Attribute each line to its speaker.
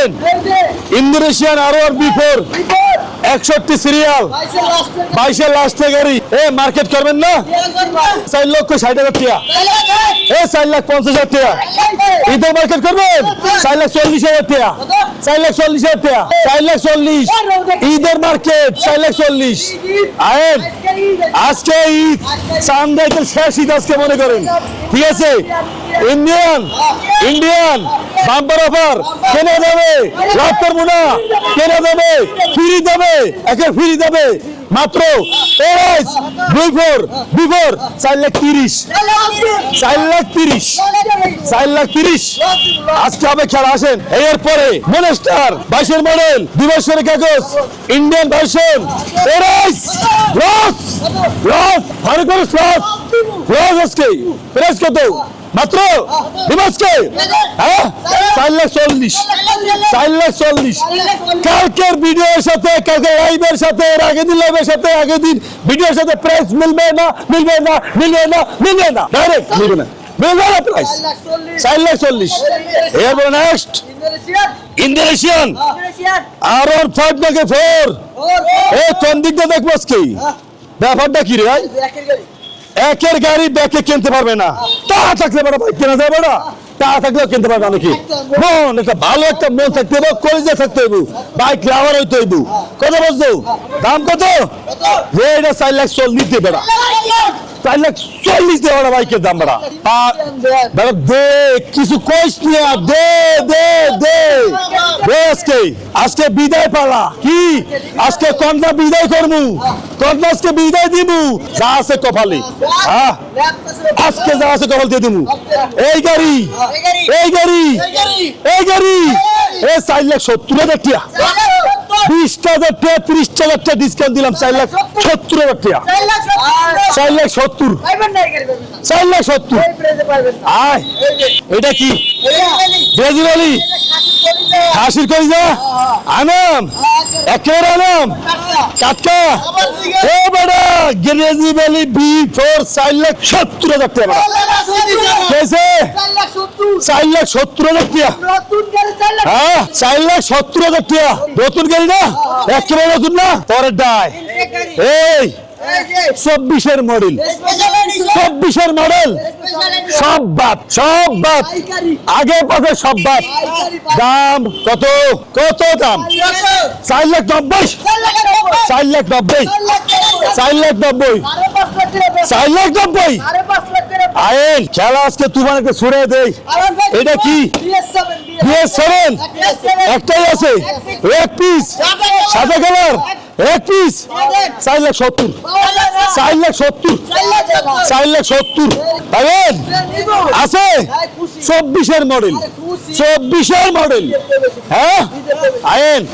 Speaker 1: আয়েন Indonesian আর R B four একষট্টি serial বাইশের লাস্টে গাড়ি এ মার্কেট করবেন না? চার লক্ষ ষাট হাজার টাকা। এ, চার লাখ পঞ্চাশ হাজার টাকা। ঈদের মার্কেট করবেন? চার লাখ চল্লিশ হাজার টাকা। চার লাখ চল্লিশ হাজার টাকা। চার লাখ চল্লিশ। ঈদের মার্কেট চার লাখ চল্লিশ। আয়েন, আজকে ঈদ। চান্দাইতের শেষ ঈদ আজকে মনে করেন। ঠিক আছে? ইন্ডিয়ান ইন্ডিয়ান বাম্পার অফার কেনা যাবে? লাভ করব কেনা যাবে? ফ্রি দেবে একে ফ্রি দেবে মাত্র ফোর লাখ তিরিশ। তিরিশ। আজকে বাইশের ইন্ডিয়ান লস আজকে কত মাত্র দিবসকে হ্যাঁ চার লাখ চল্লিশ। চার লাখ চল্লিশ। কালকের ভিডিওর সাথে কালকে লাইভের সাথে এর আগের দিন লাইভের সাথে আগের দিন ভিডিওর সাথে প্রাইস মিলবে না মিলবে না মিলবে না মিলবে না। ডাইরেক্ট মিলবে না। মিলবে না প্রাইস চার লাখ চল্লিশ। এরপর next Indonesian R or five নাকি ফোর এ কোন দিকটা দেখব আজকে? ব্যাপারটা কি রে ভাই? একের গাড়ি ব্যাকে কিনতে পারবে না। টাকা থাকলে বড় ভাই কেনা না। টাকা থাকলেও কিনতে পারবে নাকি মন একটা ভালো একটা মন থাকতে হবে কলেজে থাকতে হইব বাইক লাভার হইতে হইব কত বুঝছ দাম কত? এটা চার লাখ চল্লিশ দিয়ে বেড়া। চার লাখ চল্লিশ দিয়ে বেড়া বাইকের দাম বেড়া। আর বেড়া দে কিছু কইস না দে দে দে দে। আজকে? আজকে বিদায় পালা। কি? আজকে কন্যা বিদায় করব কন্যা আজকে বিদায় দিবু যা আছে কপালে। হ্যাঁ আজকে যা আছে কপাল দিয়ে দিবু এই গাড়ি। এই গাড়ি। এই গাড়ি। এ চার লাখ সত্তর হাজার টাকা। বিশ হাজার টাকা, ত্রিশ হাজার টাকা ডিসকাউন্ট দিলাম চার লাখ সত্তর হাজার টাকা। চার লাখ সত্তর। চার লাখ সত্তর। আয়। এটা কি? ব্রাজিল। কই যা আনাম, একেবারে আনাম। কাটকা এ বেটা, গ্রেজি ভ্যালি বি ফোর, চার লাখ সত্তর হাজার টাকা কেছে চার লাখ সত্তর হাজার টাকা। হ্যাঁ চার লাখ সত্তর হাজার টাকা। নতুন গাড়ি না? একেবারে নতুন না? পরের ডায় এই চব্বিশের মডেল। চব্বিশের মডেল। সব বাদ সব বাদ। আগে পাশে সব বাদ। দাম কত? কত দাম? চার লাখ নব্বই। চার লাখ নব্বই। চার লাখ নব্বই। চার লাখ নব্বই। আইন খেলা আজকে তুফান একটা ছুড়ে দেই। এটা কি? বিএস সেভেন একটাই আছে। এক পিস সাদা কালার এক পিস চার লাখ সত্তর। চার লাখ সত্তর। চার লাখ সত্তর। পাবেন আছে? চব্বিশের মডেল চব্বিশের মডেল হ্যাঁ? আইন